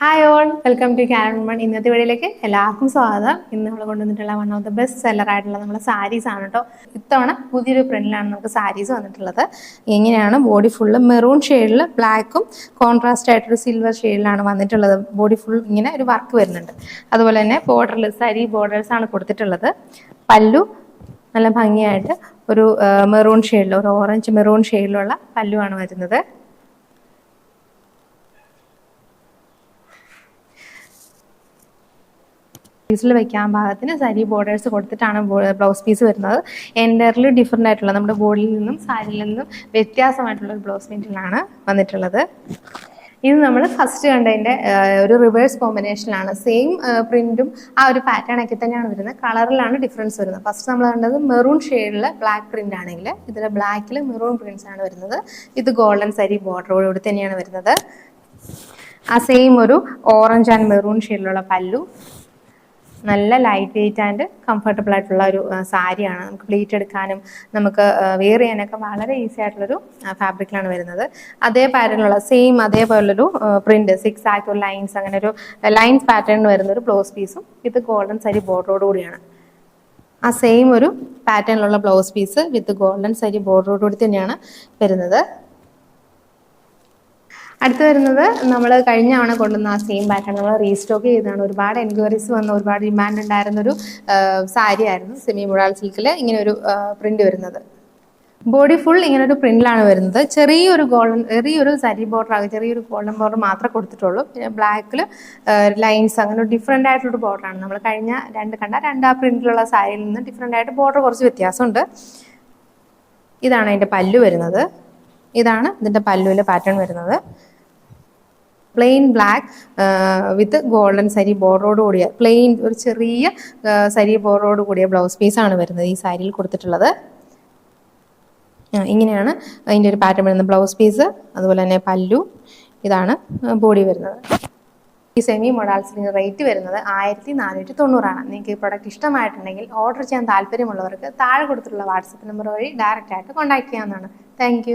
Hi all welcome to Karan one ഇന്നത്തെ വീഡിയോയിലേക്ക് എല്ലാവർക്കും സ്വാഗതം. ഇന്ന് നമ്മൾ കൊണ്ടുവന്നിട്ടുള്ള one of the best seller ആയിട്ടുള്ള നമ്മുടെ സാരീസ് ആണ് കേട്ടോ ഇത്തവണ പുതിയൊരു പ്രിന്റിലാണ് നമുക്ക് സാരീസ് വന്നിട്ടുള്ളത്. എങ്ങനെയാണ്? ബോഡി ഫുള്ള് മെറൂൺ ഷെയ്ഡിൽ ബ്ലാക്കും കോൺട്രാസ്റ്റ് ആയിട്ടൊരു സിൽവർ ഷെയ്ഡിലാണ് വന്നിട്ടുള്ളത്. ബോഡി ഫുൾ ഇങ്ങനെ ഒരു വർക്ക് വരുന്നുണ്ട്. അതുപോലെ തന്നെ ബോർഡറിൽ സാരി ബോർഡേഴ്സ് ആണ് കൊടുത്തിട്ടുള്ളത്. പല്ലു നല്ല ഭംഗിയായിട്ട് ഒരു മെറൂൺ ഷെയ്ഡിൽ ഒരു ഓറഞ്ച് മെറൂൺ ഷെയ്ഡിലുള്ള പല്ലുവാണ് വരുന്നത്. പീസിൽ വെക്കാൻ പാകത്തിന് സാരി ബോർഡേഴ്സ് കൊടുത്തിട്ടാണ് ബ്ലൗസ് പീസ് വരുന്നത്. എന്റർലി ഡിഫറെന്റ് ആയിട്ടുള്ള നമ്മുടെ ബോഡിയിൽ നിന്നും സാരിയിൽ നിന്നും വ്യത്യാസമായിട്ടുള്ള ഒരു ബ്ലൗസ് മെറ്റീരിയലാണ് വന്നിട്ടുള്ളത്. ഇത് നമ്മൾ ഫസ്റ്റ് കണ്ടതിന്റെ ഒരു റിവേഴ്സ് കോമ്പിനേഷനിലാണ് സെയിം പ്രിന്റും ആ ഒരു പാറ്റേൺ ഒക്കെ തന്നെയാണ് വരുന്നത്. കളറിലാണ് ഡിഫറൻസ് വരുന്നത്. ഫസ്റ്റ് നമ്മൾ കണ്ടത് മെറൂൺ ഷെയ്ഡിൽ ബ്ലാക്ക് പ്രിന്റ് ആണെങ്കിൽ ഇതിൽ ബ്ലാക്കിൽ മെറൂൺ പ്രിൻസ് ആണ് വരുന്നത്. ഇത് ഗോൾഡൻ സരി ബോർഡറോടുകൂടി തന്നെയാണ് വരുന്നത്. ആ സെയിം ഒരു ഓറഞ്ച് ആൻഡ് മെറൂൺ ഷെയ്ഡിലുള്ള പല്ലു. നല്ല ലൈറ്റ് വെയിറ്റ് ആൻഡ് കംഫർട്ടബിൾ ആയിട്ടുള്ള ഒരു സാരിയാണ് നമുക്ക് പ്ലീറ്റ് എടുക്കാനും നമുക്ക് വെയർ ചെയ്യാനൊക്കെ വളരെ ഈസി ആയിട്ടുള്ളൊരു ഫാബ്രിക്കിലാണ് വരുന്നത്. അതേ പാറ്റേണിലുള്ള സെയിം അതേപോലുള്ളൊരു പ്രിന്റ് സിക്സ് ഒരു ലൈൻസ് അങ്ങനെ ഒരു ലൈൻസ് പാറ്റേൺ വരുന്ന ഒരു ബ്ലൗസ് പീസും ഇത് ഗോൾഡൻ സാരി ബോർഡറോട് കൂടിയാണ്. ആ സെയിം ഒരു പാറ്റേണിലുള്ള blouse piece with golden sari ബോർഡറോട് കൂടി തന്നെയാണ് വരുന്നത്. അടുത്ത് വരുന്നത് നമ്മൾ കഴിഞ്ഞ തവണ കൊണ്ടുവന്ന ആ സെയിം പാറ്റേൺ നമ്മൾ റീസ്റ്റോക്ക് ചെയ്തതാണ്. ഒരുപാട് എൻക്വയറീസ് വന്ന ഒരുപാട് ഡിമാൻഡ് ഉണ്ടായിരുന്ന ഒരു സാരി ആയിരുന്നു സെമി മുഴാൽ സിൽക്കിൽ ഇങ്ങനെ ഒരു പ്രിന്റ് വരുന്നത്. ബോഡി ഫുൾ ഇങ്ങനെ ഒരു പ്രിന്റിലാണ് വരുന്നത്. ചെറിയൊരു ഗോൾഡൻ ചെറിയൊരു സരി ബോർഡർ ആകും ചെറിയൊരു ഗോൾഡൻ ബോർഡർ മാത്രമേ കൊടുത്തിട്ടുള്ളൂ. പിന്നെ ബ്ലാക്കിൽ ലൈൻസ് അങ്ങനെ ഒരു ഡിഫറെന്റ് ആയിട്ടുള്ളൊരു ബോർഡറാണ് നമ്മൾ കഴിഞ്ഞ രണ്ട് കണ്ട രണ്ട് ആ പ്രിന്റിലുള്ള സാരിയിൽ നിന്ന് ഡിഫറെന്റ് ആയിട്ട് ബോർഡർ കുറച്ച് വ്യത്യാസമുണ്ട്. ഇതാണ് അതിന്റെ പല്ലു വരുന്നത്. ഇതാണ് ഇതിന്റെ പല്ലുവിലെ പാറ്റേൺ വരുന്നത്. Plain black with golden sari ബോർഡറോട് കൂടിയ പ്ലെയിൻ ഒരു ചെറിയ സരി ബോർഡറോട് കൂടിയ ബ്ലൗസ് പീസാണ് വരുന്നത് ഈ സാരിയിൽ കൊടുത്തിട്ടുള്ളത്. ഇങ്ങനെയാണ് അതിന്റെ ഒരു പാറ്റേൺ വരുന്നത്. ബ്ലൗസ് പീസ് അതുപോലെ തന്നെ പല്ലു ഇതാണ് ബോഡി വരുന്നത്. ഈ സെമി മൊഡാൽസിന്റെ റേറ്റ് വരുന്നത് ആയിരത്തി നാനൂറ്റി തൊണ്ണൂറാണ് നിങ്ങൾക്ക് ഈ പ്രൊഡക്റ്റ് ഇഷ്ടമായിട്ടുണ്ടെങ്കിൽ ഓർഡർ ചെയ്യാൻ താല്പര്യമുള്ളവർക്ക് താഴെ കൊടുത്തിട്ടുള്ള വാട്സപ്പ് നമ്പർ വഴി ഡയറക്റ്റായിട്ട് കോൺടാക്ട് ചെയ്യാവുന്നതാണ്. താങ്ക്